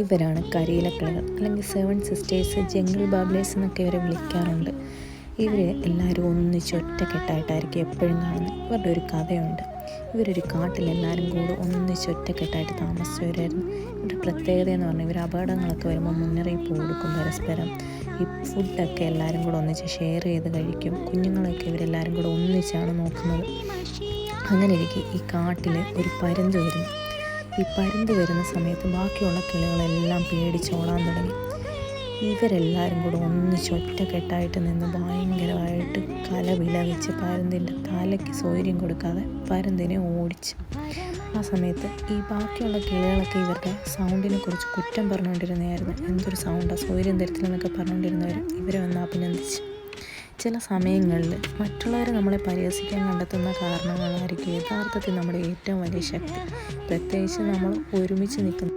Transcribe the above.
ഇവരാണ് കരിയിലക്കിളികൾ അല്ലെങ്കിൽ seven sisters jungle ബാബ്ലേഴ്സ് എന്നൊക്കെ ഇവരെ വിളിക്കാറുണ്ട്. ഇവർ എല്ലാവരും ഒന്നിച്ച് ഒറ്റക്കെട്ടായിട്ടായിരിക്കും എപ്പോഴും കാണുന്നത്. ഇവരുടെ ഒരു കഥയുണ്ട്. ഇവരൊരു കാട്ടിൽ എല്ലാവരും കൂടെ ഒന്നിച്ച് ഒറ്റക്കെട്ടായിട്ട് താമസിച്ചവരായിരുന്നു. ഇവരുടെ പ്രത്യേകത എന്ന് പറഞ്ഞാൽ ഇവർ അപകടങ്ങളൊക്കെ വരുമ്പോൾ മുന്നറിയിപ്പ് കൊടുക്കും പരസ്പരം. ഈ ഫുഡൊക്കെ എല്ലാവരും കൂടെ ഒന്നിച്ച് ഷെയർ ചെയ്ത് കഴിക്കും. കുഞ്ഞുങ്ങളെയൊക്കെ ഇവരെല്ലാവരും കൂടെ ഒന്നിച്ചാണ് നോക്കുന്നത്. അങ്ങനെ ഇരിക്കും ഈ കാട്ടിൽ ഒരു പരുന്ത് വരുന്നു. ഈ പരുന്ത് വരുന്ന സമയത്ത് ബാക്കിയുള്ള കിളികളെല്ലാം പേടിച്ചോളാൻ തുടങ്ങി. ഇവരെല്ലാവരും കൂടെ ഒന്നിച്ച് ഒറ്റക്കെട്ടായിട്ട് നിന്ന് ഭയങ്കരമായിട്ട് കല വിലവിച്ച് പരുന്തിന്റെ തലയ്ക്ക് സൗകര്യം കൊടുക്കാതെ പരുന്തിനെ ഓടിച്ച്. ആ സമയത്ത് ഈ ബാക്കിയുള്ള കിളികളൊക്കെ ഇവരുടെ സൗണ്ടിനെ കുറിച്ച് കുറ്റം പറഞ്ഞുകൊണ്ടിരുന്നതായിരുന്നു. എന്തൊരു സൗണ്ടാണ് സൗകര്യം തരത്തിലെന്നൊക്കെ പറഞ്ഞുകൊണ്ടിരുന്നവർ ഇവരെ വന്ന് അഭിനന്ദിച്ച്. ചില സമയങ്ങളിൽ മറ്റുള്ളവരെ നമ്മളെ പരിഹസിക്കാൻ കണ്ടെത്തുന്ന കാരണങ്ങളായിരിക്കും യഥാർത്ഥത്തിൽ നമ്മുടെ ഏറ്റവും വലിയ ശക്തി. പ്രത്യേകിച്ച് നമ്മൾ ഒരുമിച്ച് നിൽക്കുന്ന